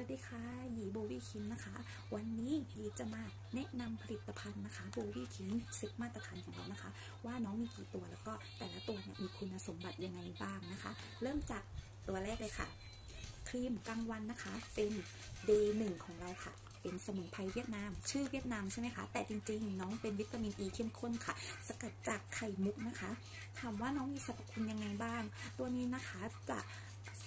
วัสดีค่ะ หยีโบวี่คิมนะคะ วันนี้หยีจะมาแนะนำผลิตภัณฑ์นะคะโบวี่คิมเซ็ตมาตรฐานของเรานะคะ ว่าน้องมีกี่ตัวแล้วก็แต่ละตัวเนี่ยมีคุณสมบัติยังไงบ้างนะคะ เริ่มจากตัวแรกเลยค่ะ ครีมกลางวันนะคะ เป็น day หนึ่งของเราค่ะเป็นสมุนไพรเวียดนาม ชื่อเวียดนามใช่ไหมคะ แต่จริงๆ น้องเป็นวิตามินอ e ีเข้มข้นค่ะ สกัดจากไข่มุกนะคะ ถามว่าน้องมีสรรพคุณยังไงบ้าง ตัวนี้นะคะจะ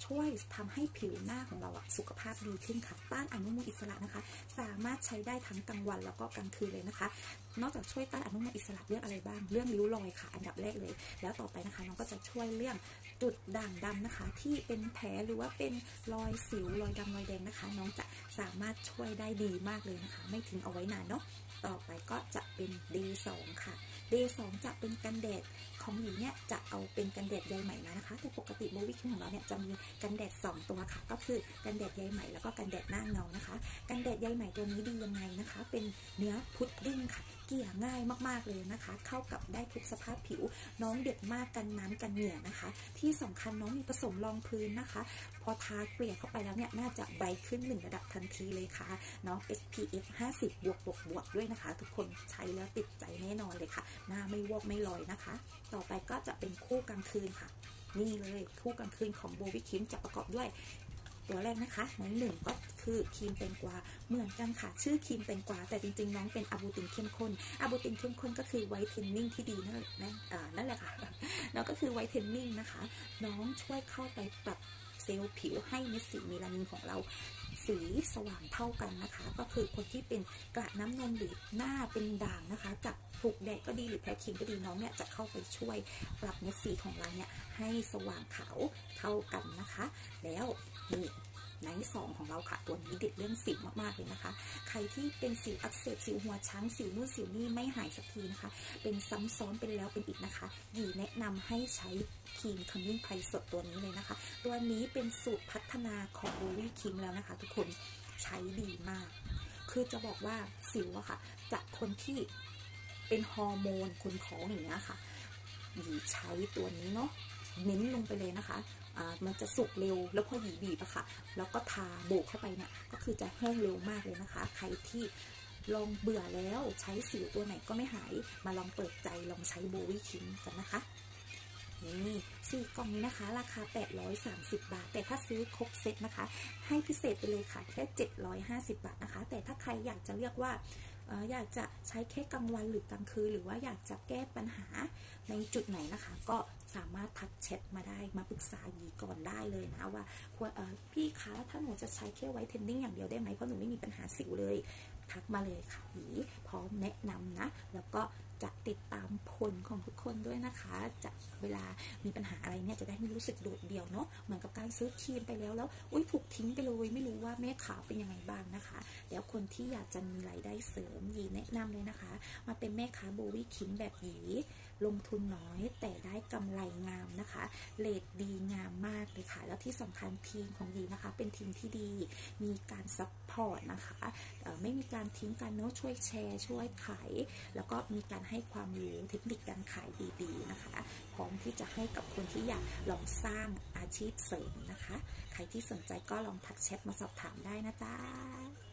ช่วยทำให้ผิวหน้าของเราอะสุขภาพดีขึ้นค่ะต้านอนุมูลอิสระนะคะ สามารถใช้ได้ทั้งกลางวันแล้วก็กลางคืนเลยนะคะ นอกจากช่วยต้านอนุมูลอิสระเรื่องอะไรบ้าง เรื่องริ้วรอยค่ะ อันดับแรกเลย แล้วต่อไปนะคะน้องก็จะช่วยเรื่องจุดด่างดำนะคะ ที่เป็นแผลหรือว่าเป็นรอยสิวรอยดำรอยแดงนะคะ น้องจะสามารถช่วยได้ดีมากเลยนะคะ ไม่ทิ้งเอาไว้นานเนาะต่อไปก็จะ เป็น D2 ค่ะ D2 จะเป็นกันแดดของหญิงเนี่ยจะเอาเป็นกันแดดใยไหมมานะคะ แต่ปกติโบวิคของเราเนี่ยจะมีกันแดด 2 ตัวค่ะ ก็คือกันแดดใยไหมแล้วก็กันแดดหน้าเงานะคะ กันแดดใยไหมตัวนี้ดียังไงนะคะ เป็นเนื้อพุดดิ้งค่ะ กลี่ยง่ายมากๆเลยนะคะ เข้ากับได้ทุกสภาพผิว น้องเด็กมากกันน้ำกันเหงื่อนะคะ ที่สำคัญน้องมีผสมรองพื้นนะคะ พอทาเกลี่ยเข้าไปแล้วเนี่ยน่าจะใบขึ้นหนึ่งระดับทันทีเลยค่ะน้อง SPF 50 บวกบวกบวกด้วยนะคะ ทุกคนใช้แล้วติดใจแน่นอนเลยค่ะ หน้าไม่วอกไม่ลอยนะคะ ต่อไปก็จะเป็นคู่กลางคืนค่ะ นี่เลยคู่กลางคืนของโบวิคิมจะประกอบด้วยตัวแรกนะคะในหนึ่งก็ คือครีมแตงกวาเหมือนกันค่ะ ชื่อครีมแตงกวาแต่จริงๆน้องเป็นอะบูตินเข้มข้นอะบูตินเข้มข้นก็คือไวท์เทนนิ่งที่ดีนั่นนั่นอ่านั่นแหละค่ะแล้วก็คือไวท์เทนนิ่งนะคะ น้องช่วยเข้าไปปรับเซลล์ผิวให้เม็ดสีเมลานินของเราสีสว่างเท่ากันนะคะ ก็คือคนที่เป็นกระน้ำนมหรือหน้าเป็นด่างนะคะจากถูกแดดก็ดีหรือแพ้ครีมก็ดีน้องเนี่ยจะเข้าไปช่วยปรับเม็ดสีของเราเนี่ยให้สว่างขาวเท่ากันนะคะ แล้วนี่ ไนท์สองของเราค่ะ ตัวนี้เด็ดเรื่องสิวมากๆเลยนะคะ ใครที่เป็นสิวอักเสบสิวหัวช้างสิวนู่นสิวนี่ไม่หายสักทีนะคะ เป็นซ้ำซ้อนเป็นแล้วเป็นอีกนะคะหยีแนะนำให้ใช้ครีมคัมมิ่งไพรสดตัวนี้เลยนะคะ ตัวนี้เป็นสูตรพัฒนาของบูรี่คิมแล้วนะคะ ทุกคนใช้ดีมาก คือจะบอกว่าสิวอะค่ะ จากคนที่เป็นฮอร์โมนคนท้องอย่างเงี้ยค่ะหยีใช้ตัวนี้เนาะ เน้นลงไปเลยนะคะมันจะสุกเร็วแล้วพอหยีบีบอะค่ะ แล้วก็ทาโบกเข้าไปเนี่ยก็คือจะแห้งเร็วมากเลยนะคะ ใครที่ลองเบื่อแล้วใช้สิวตัวไหนก็ไม่หาย มาลองเปิดใจลองใช้โบวี่คิมกันนะคะนี่สี่กล่องนี้นะคะ ราคา 830 บาท แต่ถ้าซื้อครบเซตนะคะ ให้พิเศษไปเลยค่ะแค่ 750 บาทนะคะ แต่ถ้าใครอยากจะเลือกว่า อยากจะใช้แค่กลางวันหรือกลางคืนหรือว่าอยากจะแก้ปัญหาในจุดไหนนะคะ ก็สามารถทักแชทมาได้มาปรึกษายีก่อนได้เลยนะว่าควรพี่คะถ้าหนูจะใช้แค่ไวท์เทนนิ่งอย่างเดียวได้ไหมเพราะหนูไม่มีปัญหาสิวเลย ทักมาเลยค่ะหยีพร้อมแนะนำนะ แล้วก็ จะติดตามผลของทุกคนด้วยนะคะ จะเวลามีปัญหาอะไรเนี่ยจะได้ไม่รู้สึกโดดเดี่ยวเนาะเหมือนกับการซื้อครีมไปแล้วแล้วอุ้ยถูกทิ้งไปเลยไม่รู้ว่าแม่ขาวเป็นยังไงบ้างนะคะ แล้วคนที่อยากจะมีรายได้เสริมยีแนะนำเลยนะคะ มาเป็นแม่ค้าโบวี่คิมแบบหยี ลงทุนน้อยแต่ได้กำไรงามนะคะเลทดีงามมากเลยค่ะ แล้วที่สำคัญทีมของหยีนะคะ เป็นทีมที่ดีมีการซัพพอร์ตนะคะไม่มีการทิ้งกันเนาะช่วยแชร์ช่วยขายแล้วก็มีการให้ความรู้เทคนิคการขายดี ๆ นะคะพร้อมที่จะให้กับคนที่อยากลองสร้างอาชีพเสริมนะคะ ใครที่สนใจก็ลองทักแชทมาสอบถามได้นะจ๊ะ